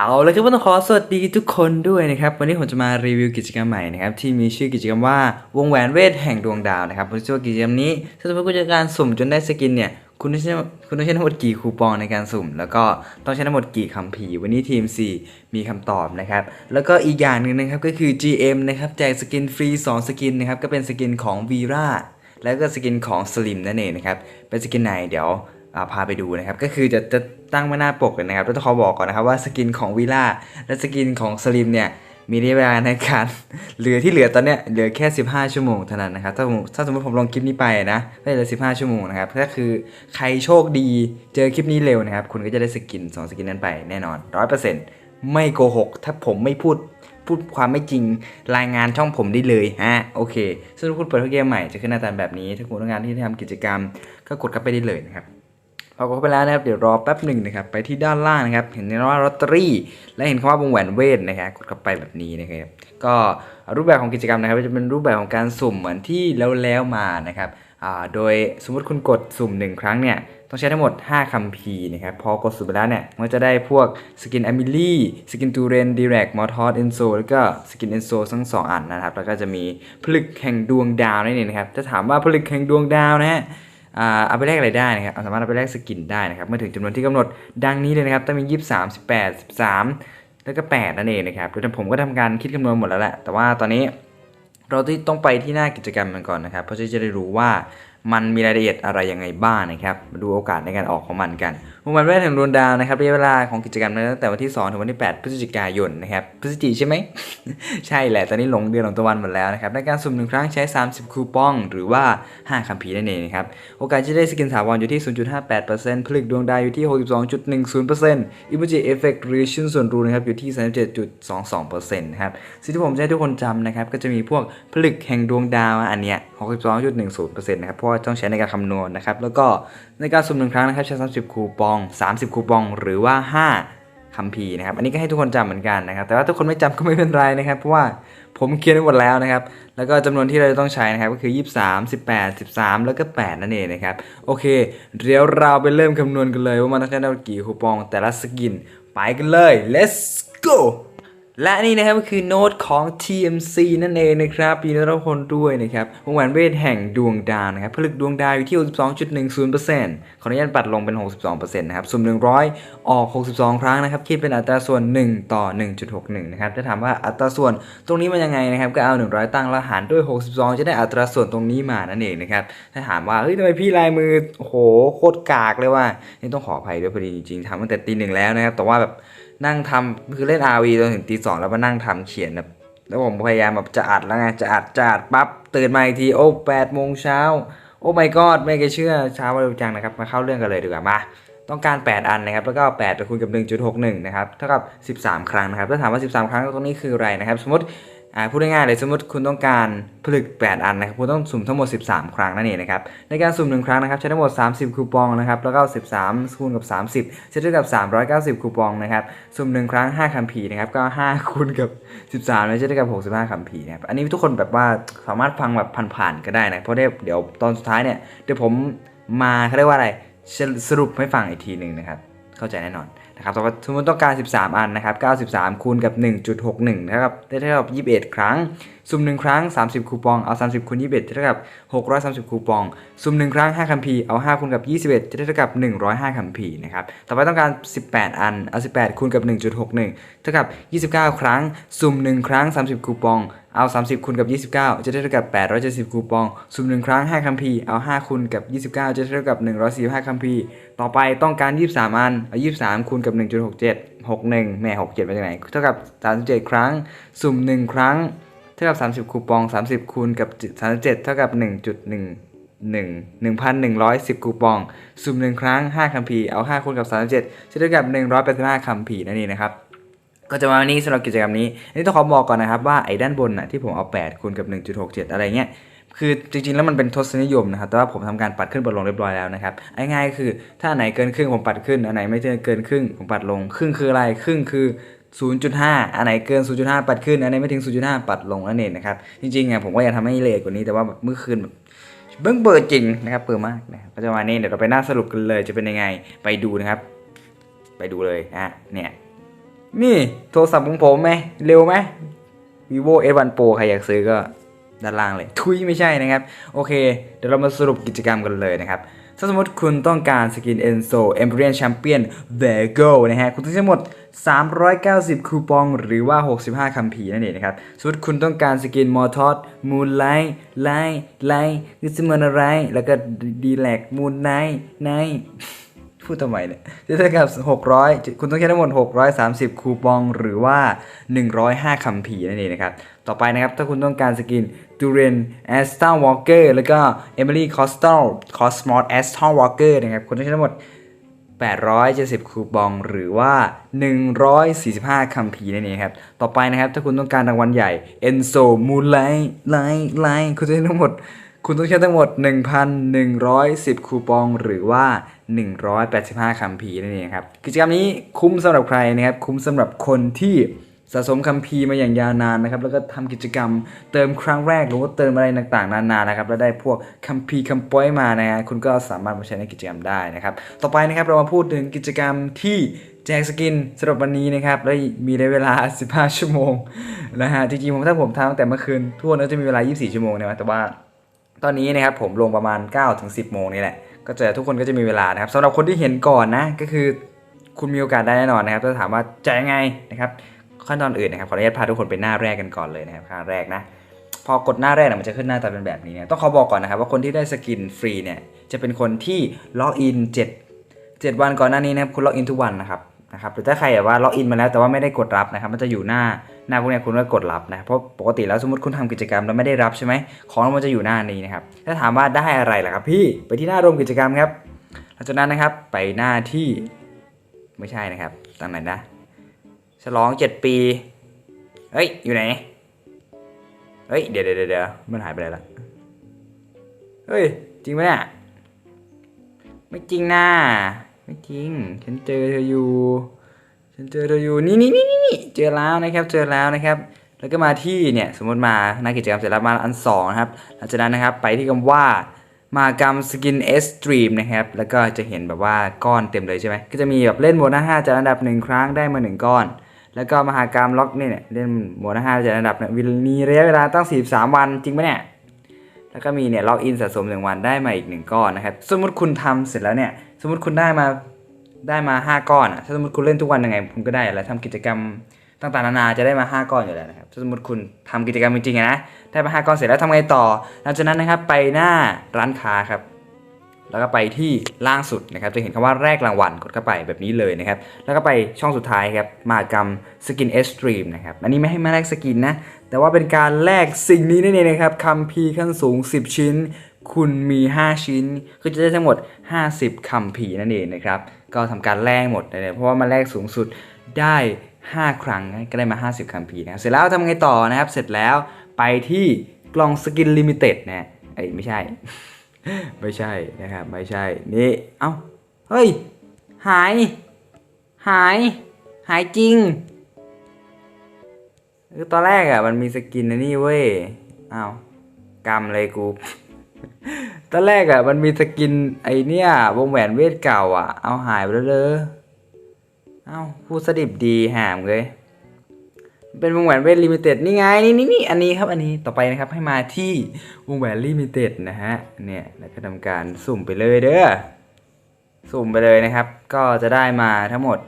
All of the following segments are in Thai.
เอาลยครับต้องขอสวัสดีทุกคนด้วยนะครับ วันนี้ผมจะมารีวิวกิจกรรมใหม่นะครับ ที่มีชื่อกิจกรรมว่าวงแหวนเวทแห่งดวงดาวนะครับผมเชื่อว่ากิจกรรมนี้ถ้าสมมติคุณจะการสุ่มจนได้สกินเนี่ยคุณต้องใช้คุณต้องใช้ทั้งหมดกี่คูปองในการสุ่ม แล้วก็ต้องใช้ทั้งหมดกี่คำผีวันนี้ทีม C มีคำตอบนะครับ แล้วก็อีกอย่างหนึ่งนะครับก็คือ GM นะครับแจกสกินฟรี 2 สกินนะครับก็เป็นสกินของ Vira แล้วก็สกินของ Slim นั่นเองนะครับ เป็นสกินไหนเดี๋ยว พาไปดูนะครับก็คือจะจะตั้งไว้หน้าปกเลยนะครับแล้วต้องขอบอกก่อนนะครับว่าสกินของวิล่าและสกินของสลิมเนี่ยมีระยะเวลาในการเหลือที่เหลือตอนเนี้ยเหลือแค่ 15 ชั่วโมงเท่านั้นนะครับถ้าถ้าสมมติผมลงคลิปนี้ไปนะก็จะเหลือ 15 ชั่วโมงนะครับถ้าคือใครโชคดีเจอคลิปนี้เร็วนะครับคุณก็จะได้สกิน 2 สกินนั้นไปแน่นอน 100%ไม่โกหก ถ้าผมไม่พูดพูดความไม่จริงรายงานช่องผมได้เลยฮะโอเคซึ่งถ้าคุณเปิดเกมใหม่จะขึ้นหน้าตาแบบนี้ ถ้าคุณต้องการที่จะทำกิจกรรม ก็กดเข้าไปได้เลยนะครับ พอกดเข้าไปแล้วนะครับเดี๋ยวรอแป๊บหนึ่งนะครับไปที่ด้านล่างนะครับ เห็นว่าลอตเตอรี่ และเห็นคำว่าวงแหวนเวทนะครับกดเข้าไปแบบนี้นะครับก็รูปแบบของกิจกรรมนะครับจะเป็นรูปแบบของการสุ่มเหมือนที่แล้วแล้วมานะครับโดยสมมติคุณกดสุ่มหนึ่งครั้งเนี่ยต้องใช้ทั้งหมด 5คัมภีร์นะครับพอกดสุ่มไปแล้วเนี่ยมันจะได้พวกสกินแอมิลี่สกินตูเรนดีเรกมอทอสเอนโซแล้วก็สกินเอนโซทั้งสองอันนะครับแล้วก็จะมีผลึกแห่งดวงดาวนั่นเองนะครับถ้าถามว่าผลึกแห่งดวงดาวนะฮะ เอาไปแลกอะไรได้นะครับเอาสามารถเอาไปแลกสกินได้นะครับเมื่อถึงจำนวนที่กำหนดดังนี้เลยนะครับต้องมี 23 18 13 แล้วก็ 8 นั่นเองนะครับโดยผมก็ทำการคิดคำนวณหมดแล้วแหละแต่ว่าตอนนี้เราต้องไปที่หน้ากิจกรรมมันก่อนนะครับ เพื่อที่จะได้รู้ว่ามันมีรายละเอียดอะไรยังไงบ้างนะครับ มาดูโอกาสในการออกของมันกัน วงมันแรกถึงดวงดาวนะครับระยะเวลาของกิจกรรมนั้นตั้งแต่วันที่ 2 ถึงวันที่ 8 พฤศจิกายนนะครับพฤศจิใช่ไหม ใช่แหละ ตอนนี้หลงเดือนหลงตะวันหมดแล้วนะครับในการสุ่มหนึ่งครั้งใช้ 30 คูปอง หรือว่า 5คัมภีร์นั่นเองนะครับ โอกาสที่จะได้สกินถาวรอยู่ที่ 0.58%ผลึกดวงดาวอยู่ที่ 62.10%อิม g จิเอฟเฟกต์หรือชิ้นส่วนรูนะครับอยู่ที่ 37.22%นะครับสิ่งที่ผมจะให้ทุกคนจำนะครับก็จะมีพวกผลึกแห่งดวงดาวอันเนี้ย62.10%นะครับเพราะว่าต้องใช้ในการคำนวณนะครับแล้วก็ ในการสุ่มหนึ่งครั้งนะครับใช้ 30 คูปอง 30 คูปอง หรือว่า 5คัมภีร์นะครับ อันนี้ก็ให้ทุกคนจำเหมือนกันนะครับ แต่ว่าทุกคนไม่จำก็ไม่เป็นไรนะครับ เพราะว่าผมเขียนไว้หมดแล้วนะครับ แล้วก็จำนวนที่เราจะต้องใช้นะครับก็คือ 23 18 13 แล้วก็ 8 นั่นเองนะครับ โอเค เดี๋ยวเราไปเริ่มคำนวณกันเลยว่ามันต้องใช้ได้กี่คูปองแต่ละสกิน ไปกันเลย let's go และนี่นะครับก็คือโน้ตของ TMC นั่นเองนะครับปีนี้เราคนด้วยนะครับวงแหวนเวทแห่งดวงดาวนะครับผลึกดวงดาวอยู่ที่ 62.10%ขออนุญาตปัดลงเป็น 62%นะครับสุ่ม100 ออก 62 ครั้งนะครับ คิดเป็นอัตราส่วน 1 ต่อ 1.61 นะครับถ้าถามว่าอัตราส่วนตรงนี้มันยังไงนะครับ ก็เอา 100 ตั้งแล้วหารด้วย 62 จะได้อัตราส่วนตรงนี้มานั่นเองนะครับถ้าถามว่าเฮ้ยทำไมพี่ลายมือโอ้โหโคตรกากเลยว่านี่ต้องขออภัยด้วยพอดีจริงๆทำตั้งแต่ตีหนึ่งแล้วนะครับแต่ว่าแบบนั่งทำคือเล่น RV จนถึงตีสองแล้วมานั่งทำเขียนแบบแล้วผมพยายามแบบจะอัดแล้วไงจะอัดจะอัดปั๊บตื่นมาอีกทีโอ้แปดโมงเช้าโอ้ไม่กอดไม่เคยเชื่อเช้ามาเร็วจังนะครับมาเข้าเรื่องกันเลยดีกว่ามาต้องการ 8 อันนะครับ แล้วก็ 8 ไปคูณกับ 1.61 นะครับ เท่ากับ 13 ครั้งนะครับ ถ้าถามว่า 13 ครั้งตรงนี้คืออะไรนะครับ สมมติ อ่าพูดง่ายๆเลยสมมติคุณต้องการผลึก 8 อันนะครับคุณต้องสุ่มทั้งหมด 13 ครั้งนั่นเองนะครับในการสุ่ม1ครั้งนะครับใช้ทั้งหมด 30 คูปองนะครับแล้วก็ 13คูณกับ 30จะเท่ากับ 390 คูปองนะครับสุ่ม1ครั้ง 5คัมภีร์นะครับก็ 5คูณกับ 13แล้วจะเท่ากับ 65คัมภีร์นะครับอันนี้ทุกคนแบบว่าสามารถฟังแบบผ่านๆก็ได้นะเพราะเดี๋ยวตอนสุดท้ายเนี่ยเดี๋ยวผมมาเขาเรียกว่าอะไรสรุปให้ฟังอีกทีหนึ่งนะครับ เข้าใจแน่นอนนะครับต่อไปสมมติต้องการ 13 อันนะครับ93 คูณกับ 1.61เท่ากับได้เท่ากับ21 ครั้งสุ่ม1 ครั้ง 30 คูปอง เอา 30คูณ21เท่ากับ 630 คูปองสุ่ม1 ครั้ง 5คัมภีร์ เอา 5คูณกับ 21จะได้เท่ากับ 105คัมภีร์นะครับ ต่อไปต้องการ 18 อัน เอา 18คูณกับ 1.61เท่ากับ 29 ครั้งสุ่ม1 ครั้ง 30 คูปอง เอา 30 คูณกับ 29 จะได้เท่ากับ 870 คูปอง สุ่ม 1 ครั้ง 5คัมภีร์เอา 5 คูณกับ 29 จะได้เท่ากับ 145คัมภีร์ต่อไปต้องการ 23 อัน เอา 23 คูณกับ 1.67 61แหม่67 มาจากไหน เท่ากับ 37 ครั้ง สุ่ม 1 ครั้ง เท่ากับ 30 คูปอง 30 คูณกับ 37 เท่ากับ 1.1 1 1,110 คูปอง สุ่ม 1 ครั้ง 5คัมภีร์เอา 5คูณกับ 37จะเท่ากับ 185คัมภีร์นั่นเองนะครับ ก็จะมาวันนี้สำหรับกิจกรรมนี้อันนี้ต้องขอบอกก่อนนะครับว่าไอ้ด้านบนน่ะที่ผมเอา8คูณกับ 1.67 อะไรเงี้ยคือจริงๆแล้วมันเป็นทศนิยมนะครับ แต่ว่าผมทำการปัดขึ้นปัดลงเรียบร้อยแล้วนะครับง่ายๆคือถ้าไหนเกินครึ่งผมปัดขึ้น อันไหนไม่เกินครึ่งผมปัดลง ครึ่งคืออะไร ครึ่งคือ 0.5 อันไหนเกิน 0.5 ปัดขึ้น อันไหนไม่ถึง 0.5 ปัดลงนั่นเองนะครับ จริงๆอะผมก็อยากทำให้ละเอียดกว่านี้ แต่ว่าเมื่อคืนแบบเบิ้งเปิดจริงนะครับ เปิดมากนะครับก็จะมานี้เดี๋ยวเราไปหน้าสรุปกันเลย จะเป็นยังไง ไปดูนะครับ ไปดูเลยอะเนี่ย นี่โทรศัพท์ของผมไหมเร็วไหม vivo S1 Pro ใครอยากซื้อก็ด้านล่างเลย ทุยไม่ใช่นะครับ โอเค เดี๋ยวเรามาสรุปกิจกรรมกันเลยนะครับ ถ้าสมมติคุณต้องการสกิน Enzo Empyrean Champion Vego นะฮะ คุณต้องใช้หมด 390 คูปองหรือว่า 65 คัมภีร์นั่นเองนะครับ สมมติคุณต้องการสกิน m o r t o s Moonlight Light Light นี่สมันอะไรแล้วก็ d l a c Moon Night Night พูดทำไมเนี่ยจะเท่ากับ 600 คุณต้องใช้ทั้งหมด 630 คูปองหรือว่า 105คัมภีนั่นเองนะครับ ต่อไปนะครับ ถ้าคุณต้องการสกิน d u r a n a s t a w a l k e r แล้วก็ Emily Costal Cosmos a s t a w a l k e r นะครับ คุณต้องใช้ทั้งหมด 870 คูปองหรือว่า 145คัมภีร์นั่นเองครับ ต่อไปนะครับ ถ้าคุณต้องการรางวัลใหญ่ Enzo Moonlight Light Light คุณจะใช้ทั้งหมด คุณต้องใช้ทั้งหมด 1,110 คูปองหรือว่า 185คัมภีร์นั่นเองครับกิจกรรมนี้คุ้มสำหรับใครนะครับคุ้มสำหรับคนที่สะสมคัมภีร์มาอย่างยาวนานนะครับแล้วก็ทำกิจกรรมเติมครั้งแรกหรือว่าเติมอะไรต่างๆนานานะครับแล้วได้พวกคัมภีร์คัมป้อยมานะฮะคุณก็สามารถมาใช้ในกิจกรรมได้นะครับต่อไปนะครับเรามาพูดถึงกิจกรรมที่แจกสกินสำหรับวันนี้นะครับและมีในเวลา 15 ชั่วโมงนะฮะจริงๆผมถ้าผมทำตั้งแต่เมื่อคืนทั่วนั้นจะมีเวลา 24 ชั่วโมงนะแต่ว่า ตอนนี้นะครับผมลงประมาณ 9-10 โมงนี่แหละ ก็จะทุกคนก็จะมีเวลานะครับสำหรับคนที่เห็นก่อนนะ ก็คือคุณมีโอกาสได้แน่นอนนะครับถ้าถามว่าจะยังไงนะครับขั้นตอนอื่นนะครับขออนุญาตพาทุกคนไปหน้าแรกกันก่อนเลยนะครับขั้นแรกนะพอกดหน้าแรกนี่ยมันจะขึ้นหน้าตาเป็นแบบนี้นะต้องขอบอกก่อนนะครับว่าคนที่ได้สกินฟรีเนี่ยจะเป็นคนที่ล็อกอิน 7 7 วันก่อนหน้านี้นะครับคุณล็อกอินทุกวันนะครับนะครับหรือถ้าใครแบบว่าล็อกอินมาแล้วแต่ว่าไม่ได้กดรับนะครับมันจะอยู่หน้า หน้าพวกเนี้ยคุณก็กดรับนะเพราะปกติแล้วสมมติคุณทำกิจกรรมแล้วไม่ได้รับใช่ไหมของมันจะอยู่หน้านี้นะครับถ้าถามว่าได้อะไรล่ะครับ พี่ไปที่หน้ารวมกิจกรรมครับหลังจากนั้นนะครับไปหน้าที่ไม่ใช่นะครับตั้งไหนนะฉลอง 7 ปี เฮ้ย อยู่ไหน เฮ้ย เดี๋ยวเดี๋ยวเดี๋ยวมันหายไปไหนละ เฮ้ย จริงไหมเนี่ย ไม่จริงนะ ไม่จริง ฉันเจอเธออยู่ ฉันเจอเธออยู่นี่นี่นี่นี่เจอแล้วนะครับ เจอแล้วนะครับ แล้วก็มาที่เนี่ยสมมติมาหน้ากิจกรรมเสร็จแล้วมาอันสองนะครับหลังจากนั้นนะครับไปที่คำว่ามากรรมสกินเอสตรีมนะครับ แล้วก็จะเห็นแบบว่าก้อนเต็มเลยใช่ไหมก็จะมีแบบเล่นโมนาห้าจากอันดับหนึ่งครั้งได้มาหนึ่งก้อน แล้วก็มหากรรมล็อกเนี่ยเล่นโมนาห้าจากอันดับเนี่ยมีระยะเวลาตั้ง43วันจริงไหมเนี่ยแล้วก็มีเนี่ยล็อกอินสะสมหนึ่งวันได้มาอีกหนึ่งก้อนนะครับ สมมติคุณทำเสร็จแล้วเนี่ย สมมติคุณได้มา ได้มา 5 ก้อนอะถ้าสมมติคุณเล่นทุกวันยังไงคุณก็ได้แล้วทำกิจกรรมต่างๆนานาจะได้มา 5 ก้อนอยู่แล้วนะครับถ้าสมมติคุณทำกิจกรรมจริงๆนะได้มา 5 ก้อนเสร็จแล้วทำไงต่อ หลังจากนั้นนะครับไปหน้าร้านค้าครับ แล้วก็ไปที่ล่างสุดนะครับ จะเห็นคำว่าแรกรางวัลกดเข้าไปแบบนี้เลยนะครับ แล้วก็ไปช่องสุดท้ายครับมากรรมสกินเอสตรีมนะครับ อันนี้ไม่ให้มาแลกสกินนะ แต่ว่าเป็นการแลกสิ่งนี้นั่นเองนะครับคัมภีขั้นสูง 10 ชิ้น คุณมี 5 ชิ้น ก็จะได้ทั้งหมด 50คัมภีนั่นเองนะครับ ก็ทำการแลกหมดเลยเพราะว่ามาแลกสูงสุดได้ 5 ครั้งก็ได้มา 50คัมภีร์นะครับเสร็จแล้วทำไงต่อนะครับ เสร็จแล้วไปที่กล่องสกินลิมิเต็ดนะเอ้ยไม่ใช่ ไม่ใช่นะครับไม่ใช่นี่เอ้าเฮ้ยหาย หาย หายจริงคือตอนแรกอะมันมีสกินนะนี่เว้ยเอ้าวกำเลยกู ตอนแรกอะมันมีสกินไอเนี้ยวงแหวนเวทเก่าอะ เอาหายไปแล้วเลยเอ้าพูดสดิบดีหามเลย เป็นวงแหวนเวทลิมิเต็ดนี่ไงนี่นี่นี่อันนี้ครับอันนี้ต่อไปนะครับให้มาที่วงแหวนลิมิเต็ดนะฮะเนี่ยแล้วก็ทำการสุ่มไปเลยเด้อสุ่มไปเลยนะครับ ก็จะได้มาทั้งหมด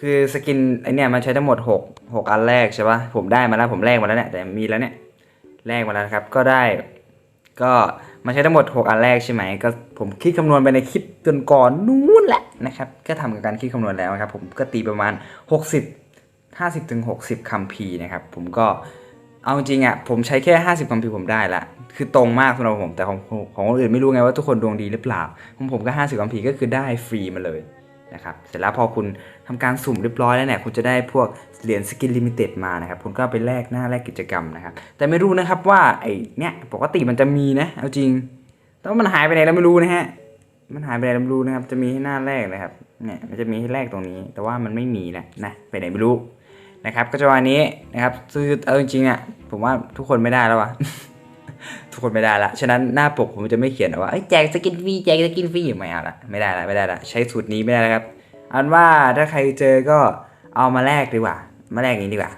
คือสกินไอเนี่ยมันใช้ทั้งหมด 6 6 อันแรกใช่ปะผมได้มาแล้วผมแลกมาแล้วเนี่ยแต่มีแล้วเนี่ยแลกมาแล้วครับก็ได้ก็ มันใช้ทั้งหมด 6 อันแรกใช่ไหมก็ผมคิดคำนวณไปในคลิปจนก่อนนู้นแหละนะครับก็ทำกับการคิดคำนวณแล้วนะครับผมก็ตีประมาณ 60 50ถึง60คำพีนะครับผมก็เอาจริงๆอะผมใช้แค่ 50คำพีผมได้ละคือตรงมากสำหรับผมแต่ของของคนอื่นไม่รู้ไงว่าทุกคนดวงดีหรือเปล่าของผมก็ 50คำพีก็คือได้ฟรีมาเลย นะครับเสร็จแล้วพอคุณทำการสุ่มเรียบร้อยแล้วเนี่ยคุณจะได้พวกเหรียญสกินลิมิเต็ดมานะครับคุณก็ไปแลกหน้าแลกกิจกรรมนะครับ แต่ไม่รู้นะครับว่าไอ้เนี่ยปกติมันจะมีนะเอาจริงแต่ว่ามันหายไปไหนเราไม่รู้นะฮะมันหายไปไหนเราไม่รู้นะครับ จะมีให้หน้าแรกนะครับเนี่ยมันจะมีให้แรกตรงนี้ แต่ว่ามันไม่มีนะนะไปไหนไม่รู้นะครับ ก็จะวันนี้นะครับซื้อเอาจริงๆอะผมว่าทุกคนไม่ได้แล้ววะ ทุกคนไม่ได้ละ ฉะนั้นหน้าปกผมจะไม่เขียนว่าแจกสกินฟรีแจกสกินฟรีไม่เอาละไม่ได้ละไม่ได้ละใช้สูตรนี้ไม่ได้แล้วครับ อันว่าถ้าใครเจอก็เอามาแลกดีกว่า มาแลกอย่างนี้ดีกว่า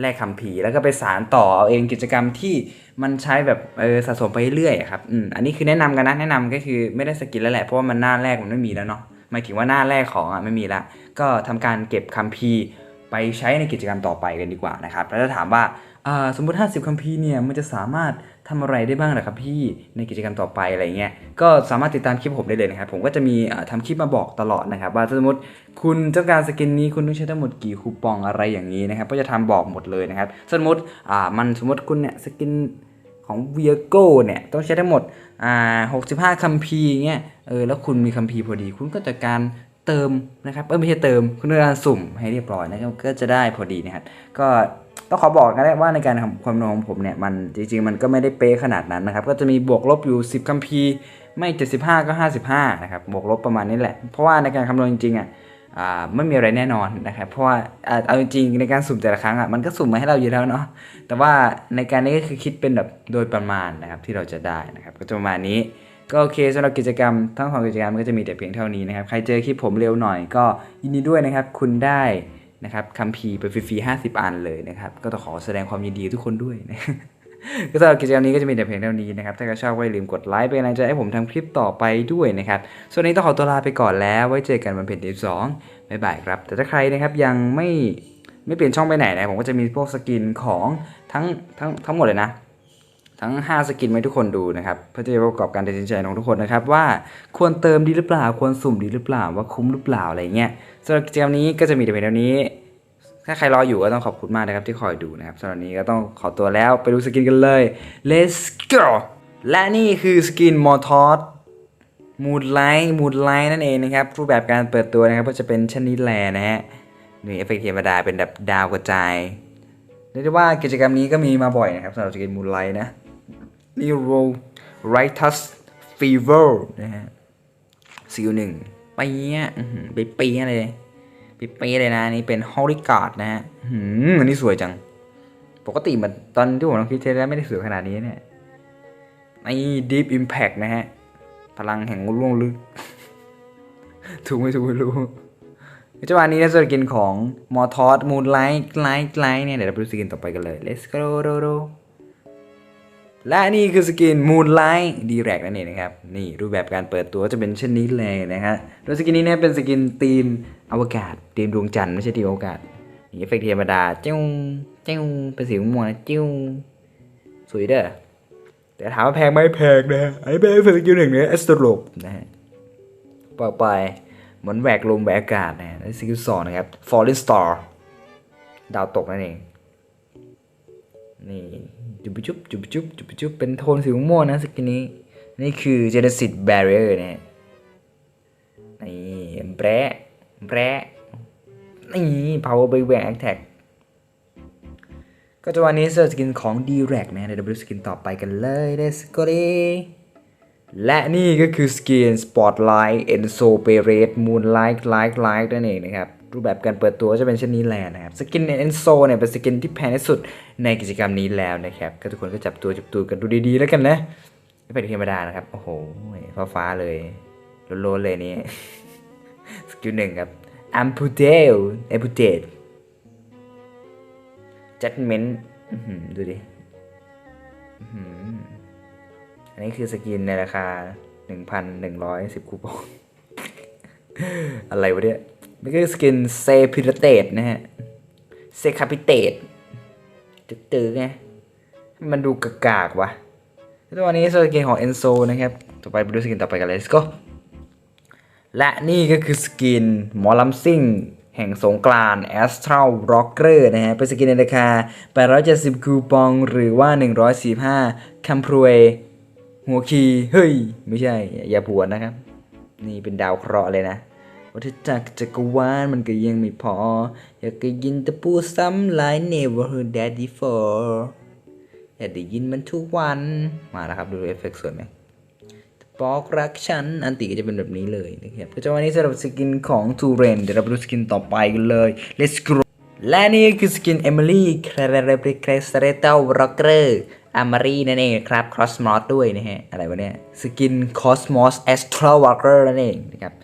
แลกคัมภีแล้วก็ไปสารต่อเอาเองกิจกรรมที่มันใช้แบบเออสะสมไปเรื่อยครับอืมอันนี้คือแนะนำกันนะแนะนำก็คือไม่ได้สกินแล้วแหละเพราะว่ามันหน้าแรกมันไม่มีแล้วเนาะหมายถึงว่าหน้าแรกของอะไม่มีละก็ทำการเก็บคัมภีร์ไปใช้ในกิจกรรมต่อไปกันดีกว่านะครับแล้วจะถามว่าอ่าสมมติ 50คัมภีร์เนี่ยมันจะสามารถ ทำอะไรได้บ้างล่ะครับพี่ในกิจกรรมต่อไปอะไรเงี้ยก็สามารถติดตามคลิปผมได้เลยนะครับผมก็จะมีอ่าทำคลิปมาบอกตลอดนะครับว่าสมมติคุณต้องการสกินนี้คุณต้องใช้ทั้งหมดกี่คูปองอะไรอย่างนี้นะครับก็จะทำบอกหมดเลยนะครับสมมติอ่ามันสมมติคุณเนี่ยสกินของเวียโก้เนี่ยต้องใช้ทั้งหมดอ่า65คัมภีร์เงี้ยเออแล้วคุณมีคัมภีร์พอดี คุณก็จัดการเติมนะครับเออไม่ใช่เติมคุณต้องการสุ่มให้เรียบร้อยนะครับก็จะได้พอดีนะครับก็ ต้องขอบอกกันได้ว่าในการทำความนองของผมเนี่ยมันจริงๆ มันก็ไม่ได้เป๊ะขนาดนั้นนะครับ ก็จะมีบวกลบอยู่ 10 คัมภีร์ไม่ 75 ก็ 55 นะครับ บวกลบประมาณนี้แหละ เพราะว่าในการคำนวณจริงๆอะไม่มีอะไรแน่นอนนะครับ เพราะว่าเอาจริงๆในการสุ่มแต่ละครั้งอะมันก็สุ่มมาให้เราอยู่แล้วเนาะ แต่ว่าในการนี้ก็คือคิดเป็นแบบโดยประมาณนะครับที่เราจะได้นะครับ ก็จะประมาณนี้ก็โอเคสำหรับกิจกรรมทั้งของกิจกรรมก็จะมีแต่เพียงเท่านี้นะครับ ใครเจอคลิปผมเร็วหน่อยก็ยินดีด้วยนะครับ คุณได้ นะครับคัมภีร์ไปฟรีๆห้าสิบอันเลยนะครับ ก็ต้องขอแสดงความยินดีทุกคนด้วยนะก็สำหรับกิจกรรมนี้ก็จะมีแต่เพียงเท่านี้นะครับ ถ้าใครชอบก็อย่าลืมกดไลค์เป็นกำลังใจให้ผมทำคลิปต่อไปด้วยนะครับ ส่วนนี้ต้องขอตัวลาไปก่อนแล้ว ไว้เจอกันวันเพ็ญที่สองบ๊ายบายครับ แต่ถ้าใครนะครับยังไม่ไม่เปลี่ยนช่องไปไหนนะผมก็จะมีพวกสกินของทั้งทั้งทั้งหมดเลยนะ ทั้ง 5 สกินมาให้ทุกคนดูนะครับ เพื่อจะประกอบการตัดสินใจของทุกคนนะครับ ว่าควรเติมดีหรือเปล่า ควรสุ่มดีหรือเปล่า ว่าคุ้มหรือเปล่าอะไรเงี้ยสำหรับกิจกรรมนี้ก็จะมีแต่เพียงเท่านี้ ถ้าใครรออยู่ก็ต้องขอบคุณมากนะครับที่คอยดูนะครับสำหรับนี้ก็ต้องขอตัวแล้วไปดูสกินกันเลย let's go และนี่คือสกินมอทอสมูดไลท์มูดไลท์นั่นเองนะครับรูปแบบการเปิดตัวนะครับก็จะเป็นชนิดแลนะฮะนี่เอฟเฟกต์ธรรมดาเป็นแบบดาวกระจายเรียกได้ว่ากิจกรรมนี้ก็มีมาบ่อยนะครับสำหรับสกินมูดไลท์นะ นี่โรไรทัสฟีเวอร์นะฮะซิลหนึ่งไปเนี้ยไปปียเลยปิเป๊ะเลยนะนี่เป็นฮอริการ์ดนะฮะหืมอันนี้สวยจัง ปกติมันตอนที่ผมลองคิดเทสแล้วไม่ได้สวยขนาดนี้เนี่ยใน Deep Impact นะฮะ พลังแห่งล่วงลึก ถูกไม่ถูกไม่รู้จังหวะนี้นะสกินของมอทอสมูนไลท์ไลท์ไลท์เนี่ย เดี๋ยวเราไปดูสกินต่อไปกันเลย let's go do do และนี่คือสกิน Moonlight Direct นั่นเองนะครับ นี่รูปแบบการเปิดตัวจะเป็นเช่นนี้เลยนะฮะโดยสกินนี้เนี่ยเป็นสกินธีมอวกาศธีมดวงจันทร์ไม่ใช่ธีมอวกาศนี่เอฟเฟกต์ธรรมดาเจ้าเจ้าเป็นสีม่วงนะเจ้าสวยเด้อแต่ถามว่าแพงไหมแพงนะฮะอันนี้เป็นเอฟเฟกต์สกิลหนึ่งเนี่ยแอสโตรลบนะฮะต่อไปเหมือนแหวกลมแหวกอากาศนะฮะและสกิลสองนะครับ Falling Star ดาวตกนั่นเองนี่ จุบจุบจุบจุบจุบจุบเป็นโทนสีม่วงนะสกินนี้ นี่คือ Genesis Barrier นะฮะนี่แบะแบะนี่ Power by Wang Attack ก็จะวันนี้เซอร์สกินของ d r e c นะฮะเดี๋ยวเราไปสกินต่อไปกันเลย Let's go และนี่ก็คือสกิน Spotlight Enso p e r e t Moonlight Light Light นั่นเองนะครับ รูปแบบการเปิดตัวจะเป็นเช่นนี้แหละนะครับสกิน Enso เนี่ยเป็นสกินที่แพงที่สุดในกิจกรรมนี้แล้วนะครับก็ทุกคนก็จับตัวจับตัวกันดูดีๆแล้วกันนะไม่เป็นธรรมดานะครับโอ้โหฟ้าฟ้าเลยโลนๆเลยนี่สกิลหนึ่งครับ Amputate Amputate Judgment ดูดิอันนี้คือสกินในราคา 1,110 คูปอง อะไรวะเนี่ย นี่คือสกินเซพิเตตนะฮะ เซคาพิเตตตื้อๆไง มันดูกากๆวะแล้วนี้สกินของเอนโซนะครับ ต่อไปไปดูสกินต่อไปกันเลย let's go และนี่ก็คือสกินหมอลำซิ่ง แห่งสงกรานต์ Astral Rocker นะฮะ เป็นสกินในราคา 870 คูปองหรือว่า 145คัมพรวยหัวคี เฮ้ย ไม่ใช่ อย่าปวดนะครับ นี่เป็นดาวเคราะห์เลยนะ วัฏจักรจักรวาลมันก็ยังไม่พอ อยากจะยินตะปูซ้ำหลาย never heard that before อยากได้ยินมันทุกวัน มาแล้วครับดูเอฟเฟกต์สวยไหมบอกรักฉัน อันติก็จะเป็นแบบนี้เลยนะครับก็จะวันนี้สำหรับสกินของทูเรนเดี๋ยวเราไปดูสกินต่อไปกันเลย let's go และนี่คือสกินเอมิลี่คลาเรเบริเคสเรเตลร็อกเกอร์อามารีนั่นเองครับคอสมอสด้วยนะฮะ อะไรวะเนี่ย สกินคอสมอสแอสทรัลวอร์เกอร์นั่นเองนะครับ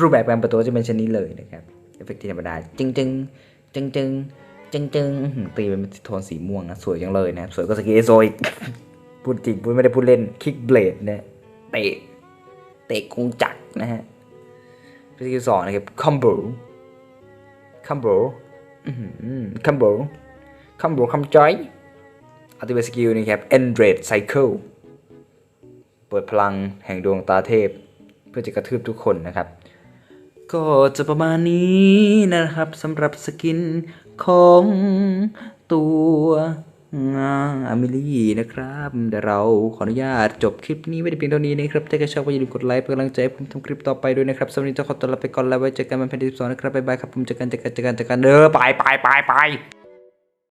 รูปแบบการเปิดตัวจะเป็นเช่นนี้เลยนะครับเอฟเฟกต์ธรรมดาจริงจึงจึงจึงจึงอื้อหือตีเป็นโทนสีม่วงนะสวยจังเลยนะครับสวยก็สกีโซอีกพูดจริงพูดไม่ได้พูดเล่นคิกเบลดนะเตะเตะกงจักรนะฮะสกิลสองนะครับคอมโบคอมโบคอมโบคอมโบคอมจอยอัลติเมทสกิลนี่ครับ Endred Cycle เปิดพลังแห่งดวงตาเทพ เพื่อจะกระทืบทุกคนนะครับ ก็จะประมาณนี้นะครับสำหรับสกินของตัวอามิลี่นะครับเดี๋ยวเราขออนุญาตจบคลิปนี้ไว้เพียงเท่านี้นะครับถ้าใครชอบก็อย่าลืมกดไลค์เป็นกำลังใจให้ผมทำคลิปต่อไปด้วยนะครับสำหรับวันนี้จะขอตัวลาไปก่อนแล้วไว้เจอกันวันที่12นะครับบ๊ายบายครับผมเจอกันเจอกันเจอกันเจอกันเด้อไปไปไปไป